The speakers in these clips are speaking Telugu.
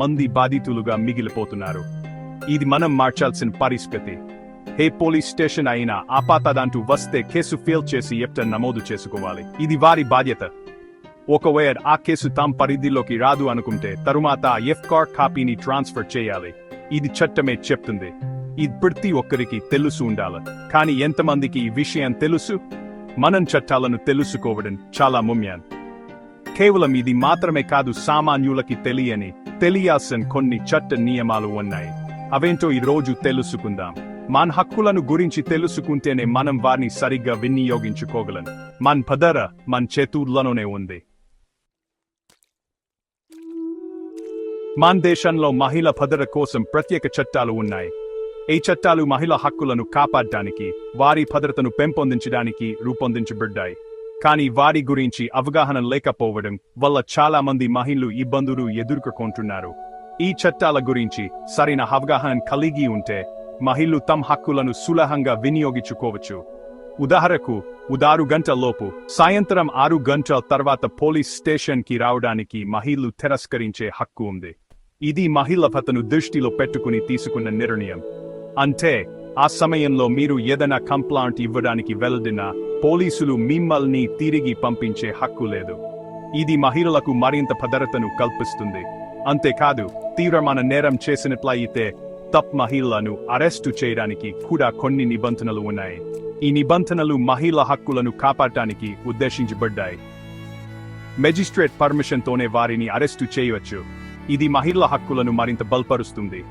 మంది బాధితులుగా మిగిలిపోతున్నారు. ఇది మనం మార్చాల్సిన పరిస్థితి. హే పోలీస్ స్టేషన్ అయినా ఆపాతదంటూ వస్తే కేసు ఫెయిల్ చేసి ఎప్ట నమోదు చేసుకోవాలి. ఇది వారి బాధ్యత. ఒకవేళ ఆ కేసు తాం పరిధిలోకి రాదు అనుకుంటే తరువాత ఎఫ్కార్ కాపీని ట్రాన్స్ఫర్ చేయాలి. ఇది చట్టమే చెప్తుంది. ఇది ప్రతి ఒక్కరికి తెలుసు ఉండాలి. కానీ ఎంతమందికి ఈ విషయం తెలుసు? మనం చట్టాలను తెలుసుకోవడం చాలా ముమ్యాన్ కేవలం ఇది మాత్రమే కాదు సామాన్యులకి తెలియని తెలియాల్సిన కొన్ని చట్ట నియమాలు ఉన్నాయి. అవేంటో ఈ రోజు తెలుసుకుందాం. మన హక్కులను గురించి తెలుసుకుంటేనే మనం వారిని సరిగ్గా వినియోగించుకోగలం. మన పదర మన చేతుల్లోనే ఉంది. మన దేశంలో మహిళ భద్రత కోసం ప్రత్యేక చట్టాలు ఉన్నాయి. ఈ చట్టాలు మహిళ హక్కులను కాపాడటానికి వారి భద్రతను పెంపొందించడానికి రూపొందించబడ్డాయి. కానీ వారి గురించి అవగాహన లేకపోవడం వల్ల చాలా మంది మహిళలు ఇబ్బందులు ఎదుర్కొంటున్నారు. ఈ చట్టాల గురించి సరైన అవగాహన కలిగి ఉంటే మహిళలు తమ హక్కులను సులభంగా వినియోగించుకోవచ్చు. ఉదాహరణకు ఉదారు గంటల లోపు సాయంత్రం ఆరు గంటల తర్వాత పోలీస్ స్టేషన్కి రావడానికి మహిళలు తిరస్కరించే హక్కు ఉంది. ఇది మహిళ భతను దృష్టిలో పెట్టుకుని తీసుకున్న నిర్ణయం. అంటే ఆ సమయంలో మీరు ఏదైనా కంప్లాంట్ ఇవ్వడానికి వెళ్ళడినా పోలీసులు మిమ్మల్ని తిరిగి పంపించే హక్కు లేదు. ఇది మహిళలకు మరింత భద్రతను కల్పిస్తుంది. అంతేకాదు తీవ్రమైన నేరం చేసినట్లయితే తప్ మహిళలను అరెస్టు చేయడానికి కూడా కొన్ని నిబంధనలు ఉన్నాయి. ఈ నిబంధనలు మహిళ హక్కులను కాపాడటానికి ఉద్దేశించబడ్డాయి. మెజిస్ట్రేట్ పర్మిషన్ తోనే వారిని అరెస్టు చేయవచ్చు. ఇది మహిళల హక్కులను మరింత బలపరుస్తుంది.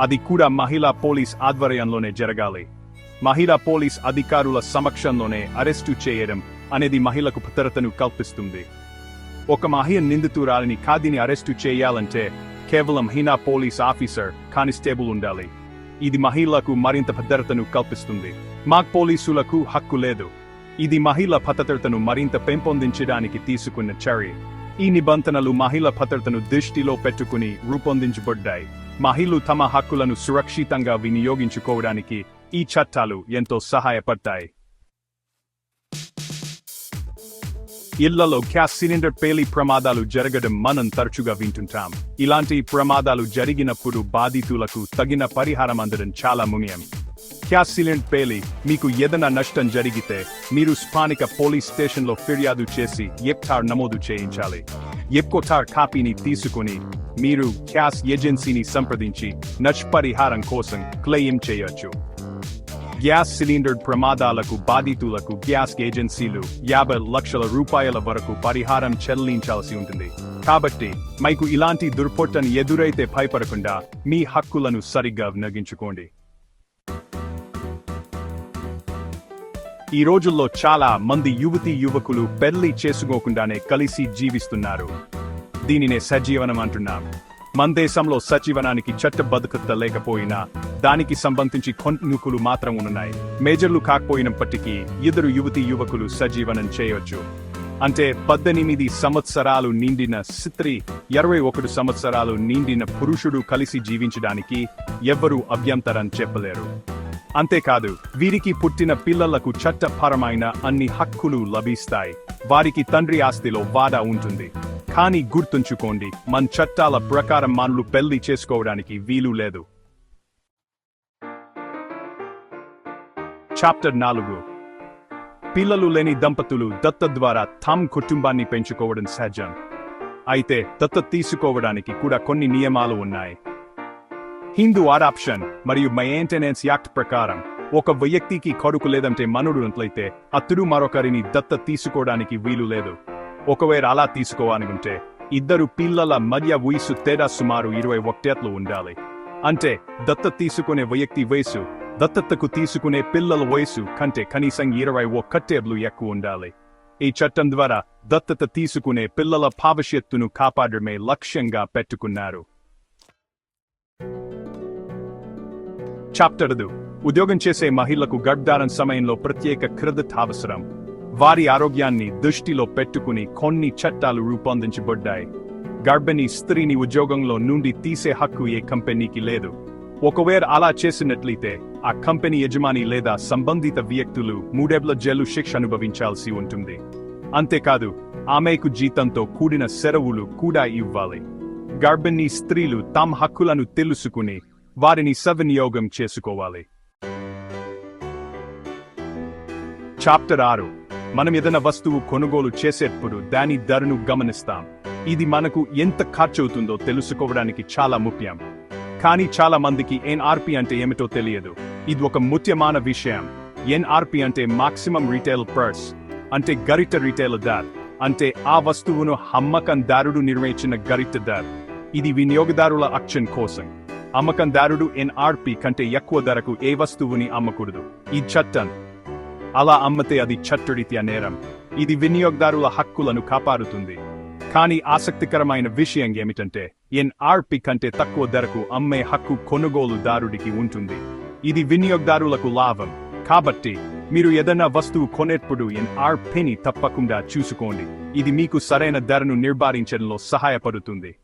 అది కూడా మహిళా పోలీస్ ఆధ్వర్యంలోనే జరగాలి. మహిళా పోలీస్ అధికారుల సమక్షంలోనే అరెస్టు చేయడం అనేది మహిళకు భద్రతను కల్పిస్తుంది. ఒక మహిళ నిందితురాలిని ఖాదీని అరెస్టు చేయాలంటే కేవలం హీనా పోలీస్ ఆఫీసర్ కానిస్టేబుల్ ఉండాలి. ఇది మహిళలకు మరింత భద్రతను కల్పిస్తుంది. మాక్ పోలీసులకు హక్కు లేదు. ఇది మహిళ భద్రతను మరింత పెంపొందించడానికి తీసుకున్న చర్య. ఈ నిబంధనలు మహిళ భద్రతను దృష్టిలో పెట్టుకుని రూపొందించబడ్డాయి. మహిళలు తమ హక్కులను సురక్షితంగా వినియోగించుకోవడానికి ఈ చట్టాలు ఎంతో సహాయపడతాయి. ఇళ్ళలో గ్యాస్ సిలిండర్ పేలి ప్రమాదాలు జరగడం మనం తరచుగా వింటుంటాం. ఇలాంటి ప్రమాదాలు జరిగినప్పుడు బాధితులకు తగిన పరిహారం అందడం చాలా ముఖ్యం. గ్యాస్ సిలిండర్ పేలి మీకు ఏదైనా నష్టం జరిగితే మీరు స్థానిక పోలీస్ స్టేషన్లో ఫిర్యాదు చేసి ఎఫ్ఆర్ నమోదు చేయించాలి. ఎఫ్కోటార్ కాపీని తీసుకుని మీరు గ్యాస్ ఏజెన్సీని సంప్రదించి నష్టపరిహారం కోసం క్లెయిమ్ చేయొచ్చు. గ్యాస్ సిలిండర్ ప్రమాదాలకు బాధితులకు గ్యాస్ ఏజెన్సీలు యాభై లక్షల రూపాయల వరకు పరిహారం చెల్లించాల్సి ఉంటుంది. కాబట్టి మీకు ఇలాంటి దుర్పొట్టను ఎదురైతే భయపడకుండా మీ హక్కులను సరిగ్గా వినగించుకోండి ఈ రోజుల్లో చాలా మంది యువతి యువకులు పెళ్ళి చేసుకోకుండానే కలిసి జీవిస్తున్నారు. దీనినే సజీవనం అంటున్నాం. మన దేశంలో సజీవనానికి చట్టబద్ధత లేకపోయినా దానికి సంబంధించి కొన్నుకులు మాత్రం ఉన్నాయి. మేజర్లు కాకపోయినప్పటికీ ఇద్దరు యువతి యువకులు సజీవనం చేయొచ్చు అంటే పద్దెనిమిది సంవత్సరాలు నిండిన స్త్రీ ఇరవై ఒకటి సంవత్సరాలు నిండిన పురుషుడు కలిసి జీవించడానికి ఎవ్వరూ అభ్యంతరం చెప్పలేరు. అంతేకాదు వీరికి పుట్టిన పిల్లలకు చట్టపరమైన అన్ని హక్కులు లభిస్తాయి. వారికి తండ్రి ఆస్తిలో వాదా ఉంటుంది. కానీ గుర్తుంచుకోండి మన చట్టాల ప్రకారం మనలు పెళ్ళి చేసుకోవడానికి వీలు లేదు. చాప్టర్ నాలుగు. పిల్లలు లేని దంపతులు దత్త ద్వారా థమ్ కుటుంబాన్ని పెంచుకోవడం సహజం. అయితే దత్త తీసుకోవడానికి కూడా కొన్ని నియమాలు ఉన్నాయి. హిందూ అడాప్షన్ మరియు మెయింటెనెన్స్ యాక్ట్ ప్రకారం ఒక వ్యక్తికి కొడుకు లేదంటే మనుడునట్లయితే అతడు మరొకరిని దత్త తీసుకోవడానికి వీలు లేదు. ఒకవేళ అలా తీసుకోవాలనుకుంటే ఇద్దరు పిల్లల మధ్య వయసు తేడా సుమారు ఇరవై ఒకటేట్లు ఉండాలి. అంటే దత్త తీసుకునే వ్యక్తి వయసు దత్తతకు తీసుకునే పిల్లల వయసు కంటే కనీసం ఇరవై ఒక్కటేళ్ళు ఎక్కువ ఉండాలి. ఈ చట్టం ద్వారా దత్తత తీసుకునే పిల్లల భవిష్యత్తును కాపాడమే లక్ష్యంగా పెట్టుకున్నారు. చాప్టర్ ఉద్యోగం చేసే మహిళలకు గర్భధారణ సమయంలో ప్రత్యేక క్రదత్ అవసరం వారి ఆరోగ్యాన్ని దృష్టిలో పెట్టుకుని కొన్ని చట్టాలు రూపొందించబడ్డాయి. గర్భిణీ స్త్రీని ఉద్యోగంలో నుండి తీసే హక్కు ఏ కంపెనీకి లేదు. ఒకవేళ అలా చేసినట్లయితే ఆ కంపెనీ యజమాని లేదా సంబంధిత వ్యక్తులు మూడేళ్ళ జైలు శిక్ష అనుభవించాల్సి ఉంటుంది. అంతేకాదు ఆమెకు జీతంతో కూడిన సెరవులు కూడా ఇవ్వాలి. గర్భిణీ స్త్రీలు తమ హక్కులను తెలుసుకుని వారిని సవినియోగం చేసుకోవాలి. చాప్టర్ ఆరు. మనం ఏదైనా వస్తువు కొనుగోలు చేసేటప్పుడు దాని ధరను గమనిస్తాం. ఇది మనకు ఎంత ఖర్చవుతుందో తెలుసుకోవడానికి చాలా ముఖ్యం. కానీ చాలా మందికి ఎన్ఆర్పి అంటే ఏమిటో తెలియదు. ఇది ఒక ముఖ్యమైన విషయం. ఎన్ఆర్పి అంటే మాక్సిమం రీటైల్ ప్రైస్ అంటే గరిట రీటైల్ ధర అంటే ఆ వస్తువును అమ్మకందారుడు నిర్ణయించిన గరిట ధర. ఇది వినియోగదారుల అక్షన్ కోసం. అమ్మకందారుడు ఎన్ఆర్పి కంటే ఎక్కువ ధరకు ఏ వస్తువుని అమ్మకూడదు. ఈ చట్టం అలా అమ్మితే అది చట్టరీత్యా నేరం. ఇది వినియోగదారుల హక్కులను కాపాడుతుంది. కానీ ఆసక్తికరమైన విషయం ఏమిటంటే ఎన్ఆర్పి కంటే తక్కువ ధరకు అమ్మే హక్కు కొనుగోలుదారుడికి ఉంటుంది. ఇది వినియోగదారులకు లాభం. కాబట్టి మీరు ఏదైనా వస్తువు కొనేటప్పుడు ఎన్ఆర్పిని తప్పకుండా చూసుకోండి. ఇది మీకు సరైన ధరను నిర్ధారించడంలో సహాయపడుతుంది.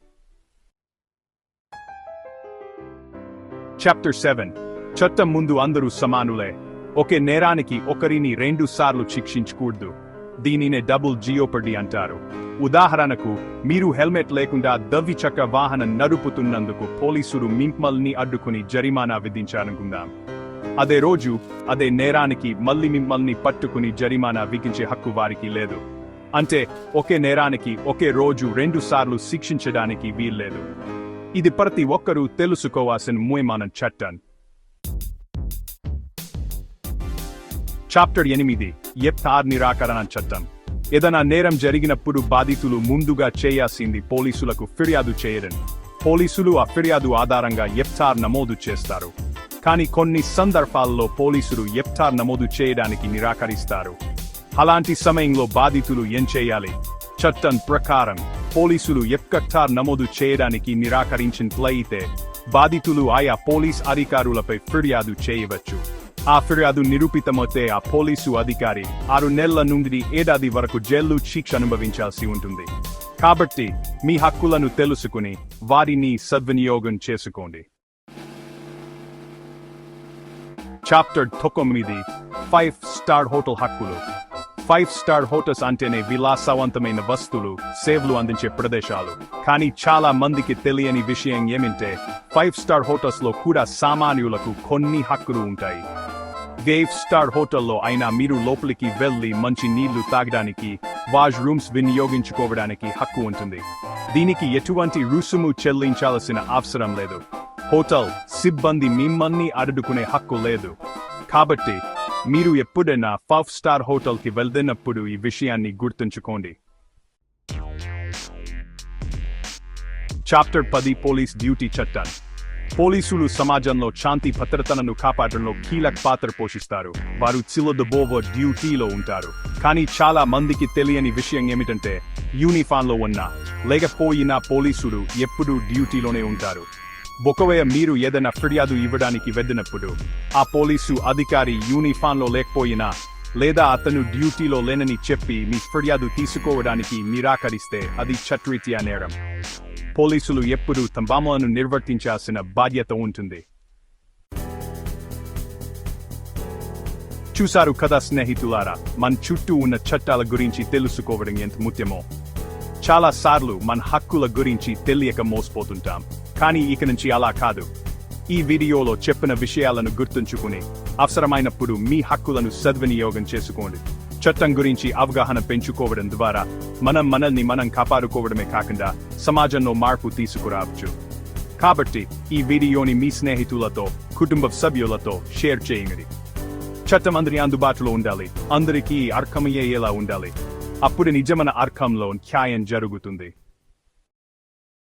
చాప్టర్ సెవెన్ చట్టం ముందు అందరూ సమానులే. ఒకే నేరానికి ఒకరిని రెండు సార్లు శిక్షించకూడదు. దీనినే డబుల్ జియోపడి అంటారు. ఉదాహరణకు మీరు హెల్మెట్ లేకుండా దవ్విచక్ర వాహనం నడుపుతున్నందుకు పోలీసులు మిమ్మల్ని అడ్డుకుని జరిమానా విధించాలనుకుందాం. అదే రోజు అదే నేరానికి మళ్ళీ మిమ్మల్ని పట్టుకుని జరిమానా విధించే హక్కు వారికి లేదు. అంటే ఒకే నేరానికి ఒకే రోజు రెండు సార్లు శిక్షించడానికి వీల్లేదు. ఇది ప్రతి ఒక్కరూ తెలుసుకోవాల్సిన మూయమానం చట్టం. చాప్టర్ ఎనిమిది. ఎఫ్ఆర్ నిరాకరణ చట్టం. ఏదైనా నేరం జరిగినప్పుడు బాధితులు ముందుగా చేయాల్సింది పోలీసులకు ఫిర్యాదు చేయడం పోలీసులు ఆ ఫిర్యాదు ఆధారంగా ఎఫ్ఆర్ నమోదు చేస్తారు. కానీ కొన్ని సందర్భాల్లో పోలీసులు ఎఫ్ఆర్ నమోదు చేయడానికి నిరాకరిస్తారు. అలాంటి సమయంలో బాధితులు ఏం చేయాలి? చట్టం ప్రకారం పోలీసులు ఎఫ్ఆర్ నమోదు చేయడానికి నిరాకరించినట్లయితే బాధితులు ఆయా పోలీస్ అధికారులపై ఫిర్యాదు చేయవచ్చు. ఆ ఫిర్యాదు నిరూపితమైతే ఆ పోలీసు అధికారి ఆరు నెలల నుండి ఏడాది వరకు జైలు శిక్ష అనుభవించాల్సి ఉంటుంది. కాబట్టి మీ హక్కులను తెలుసుకుని వారిని సద్వినియోగం చేసుకోండి. చాప్టర్ తొమ్మిది ఫైవ్ స్టార్ హోటల్ హక్కులు. ఫైవ్ స్టార్ హోటల్స్ అంటేనే విలాసవంతమైన వస్తువులు సేవలు అందించే ప్రదేశాలు. కానీ చాలా మందికి తెలియని విషయం ఏమింటే ఫైవ్ స్టార్ హోటల్స్లో కూడా సామాన్యులకు కొన్ని హక్కులు ఉంటాయి. గేవ్ స్టార్ హోటల్లో అయినా మీరు లోపలికి వెళ్ళి మంచి నీళ్ళు తాగడానికి వాష్ రూమ్స్ వినియోగించుకోవడానికి హక్కు ఉంటుంది. దీనికి ఎటువంటి రుసుము చెల్లించాల్సిన అవసరం లేదు. హోటల్ సిబ్బంది మిమ్మల్ని అడుగుకునే హక్కు లేదు. కాబట్టి మీరు ఎప్పుడైనా ఫైవ్ స్టార్ హోటల్కి వెళ్తున్నప్పుడు ఈ విషయాన్ని గుర్తుంచుకోండి. చాప్టర్ పది పోలీస్ డ్యూటీ చట్టం పోలీసులు సమాజంలో శాంతి భద్రతలను కాపాడంలో కీలక పాత్ర పోషిస్తారు. వారు చిలదబోవ డ్యూటీలో ఉంటారు. కానీ చాలా మందికి తెలియని విషయం ఏమిటంటే యూనిఫామ్లో ఉన్న లేకపోయినా పోలీసులు ఎప్పుడూ డ్యూటీలోనే ఉంటారు. ఒకవేళ మీరు ఏదైనా ఫిర్యాదు ఇవ్వడానికి వెళ్ళినప్పుడు ఆ పోలీసు అధికారి యూనిఫామ్లో లేకపోయినా లేదా అతను డ్యూటీలో లేనని చెప్పి మీ ఫిర్యాదు తీసుకోవడానికి నిరాకరిస్తే అది చట్రీత్యా నేరం. పోలీసులు ఎప్పుడూ తంబామలను నిర్వర్తించాల్సిన బాధ్యత ఉంటుంది. చూశారు కదా స్నేహితులారా మన చుట్టూ ఉన్న చట్టాల గురించి తెలుసుకోవడం ఎంత ముఖ్యమో? చాలా సార్లు మన హక్కుల గురించి తెలియక మోసపోతుంటాం. కానీ ఇక నుంచి అలా కాదు. ఈ వీడియోలో చెప్పిన విషయాలను గుర్తుంచుకుని అవసరమైనప్పుడు మీ హక్కులను సద్వినియోగం చేసుకోండి. చట్టం గురించి అవగాహన పెంచుకోవడం ద్వారా మనం మనల్ని మనం కాపాడుకోవడమే కాకుండా సమాజంలో మార్పు తీసుకురావచ్చు. కాబట్టి ఈ వీడియోని మీ స్నేహితులతో కుటుంబ సభ్యులతో షేర్ చేయండి. చట్టం అందరి అందుబాటులో ఉండాలి. అందరికీ అర్థమయ్యేలా ఉండాలి. అప్పుడు నిజమైన అర్థంలో న్యాయం జరుగుతుంది.